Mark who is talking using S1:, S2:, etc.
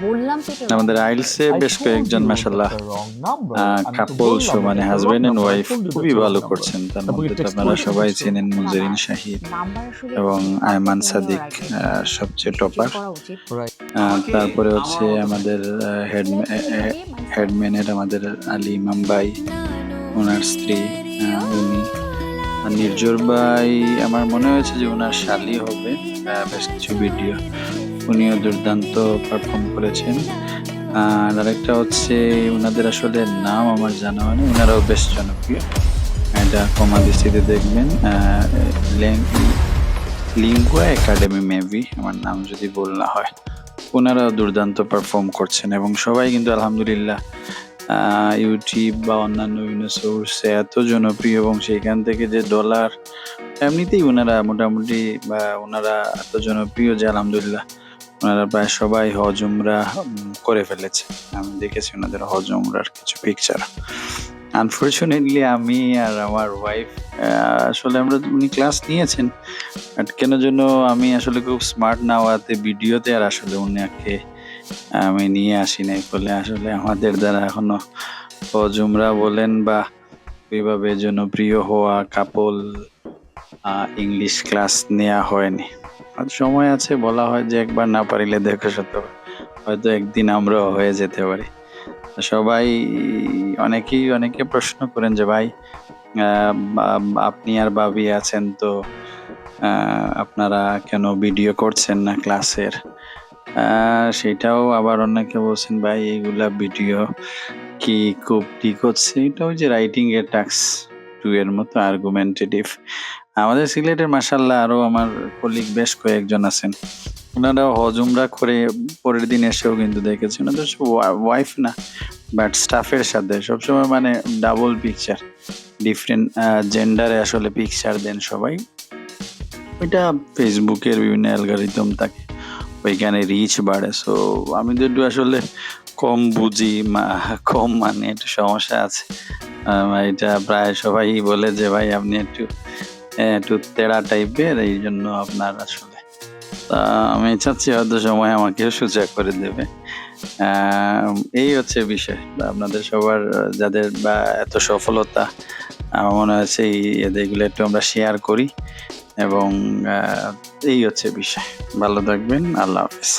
S1: বললাম তো
S2: আমাদের আইলসে বেশ কয়েকজন মাসাল্লাহ কাপল শো মানে হাজবেন্ড এন্ড ওয়াইফ খুবই ভালো করছেন তার মধ্যে আপনারা সবাই চেনেন মুজারিন শাহিদ এবং আয়মান সাদিক সবচেয়ে টপার তারপরে হচ্ছে আমাদের হেড হেডম্যানের আমাদের আলী ইমাম ভাই ওনার স্ত্রী উনি। নির্জর ভাই আমার মনে হয়েছে যে ওনার শালি হবে বেশ কিছু ভিডিও উনিও দুর্দান্ত পারফর্ম করেছেন। আর আরেকটা হচ্ছে ওনাদের আসলে নাম আমার জানা হয়নি ওনারাও বেশ জনপ্রিয়। এটা কমা দৃষ্টিতে দেখবেন লিঙ্গুয়া একাডেমি মেবি, আমার নাম যদি বল না হয়। ওনারাও দুর্দান্ত পারফর্ম করছেন এবং সবাই কিন্তু আলহামদুলিল্লাহ ইউটিউব বা অন্যান্য বিভিন্ন সোর্সে এত জনপ্রিয় এবং সেইখান থেকে যে ডলার এমনিতেই ওনারা মোটামুটি, বা ওনারা এত জনপ্রিয় যে আলহামদুলিল্লাহ ওনারা প্রায় সবাই হজ উমরা করে ফেলেছে। আমি দেখেছি ওনাদের হজ উমরার কিছু পিকচার আনফর্চুনেটলি আমি আর আমার ওয়াইফ আসলে আমরা উনি ক্লাস নিয়েছেন বাট কেন জন্য আমি আসলে খুব স্মার্ট না হওয়াতে ভিডিওতে আর আসলে উনাকে, আমি নিয়ে আসি নাই। ফলে আসলে আমাদের দ্বারা এখনও জুমরা বলেন বা ওইভাবে জনপ্রিয় হওয়া কাপল ইংলিশ ক্লাস নেওয়া হয়নি। আর সময় আছে বলা হয় যে একবার না পারিলে দেখো শত হয়তো একদিন আমরাও হয়ে যেতে পারি। সবাই অনেকেই, অনেকে প্রশ্ন করেন যে, ভাই আপনি আর বাবি আছেন তো আপনারা কেন ভিডিও করছেন না ক্লাসের? সেটাও আবার অনেকে বলছেন, ভাই, এইগুলা ভিডিও কি খুব ঠিক হচ্ছে? এটা ওই যে রাইটিং এর টাক্স টু এর মতো আর্গুমেন্টেটিভ আমাদের সিলেটের মাসাল্লাহ আরও আমার কলিগ বেশ কয়েকজন আছেন। ওনারাও হজুমরা করে পরের দিন এসেও কিন্তু দেখেছি ওনাদের ওয়াইফ না বাট স্টাফের সাথে। সবসময় মানে ডাবল পিকচার ডিফারেন্ট জেন্ডারে আসলে পিকচার দেন সবাই। ওইটা ফেসবুকের বিভিন্ন অ্যালগারিদম থাকে। ওইখানে রিচ বাড়ে। সো আমি তো একটু আসলে কম বুঝি কম মানে একটু সমস্যা আছে। এটা প্রায় সবাই বলে যে, ভাই, আপনি একটু একটু তেড়া টাইপের, এই জন্য আপনার আসলে। আমি চাচ্ছি হয়তো সময় আমাকে সোজা করে দেবে। এই হচ্ছে বিষয়। আপনাদের সবার, যাদের বা এত সফলতা, আমার মনে হচ্ছে এই এগুলো একটু আমরা শেয়ার করি এবং এই হচ্ছে বিষয়। ভালো থাকবেন। আল্লাহ হাফিজ।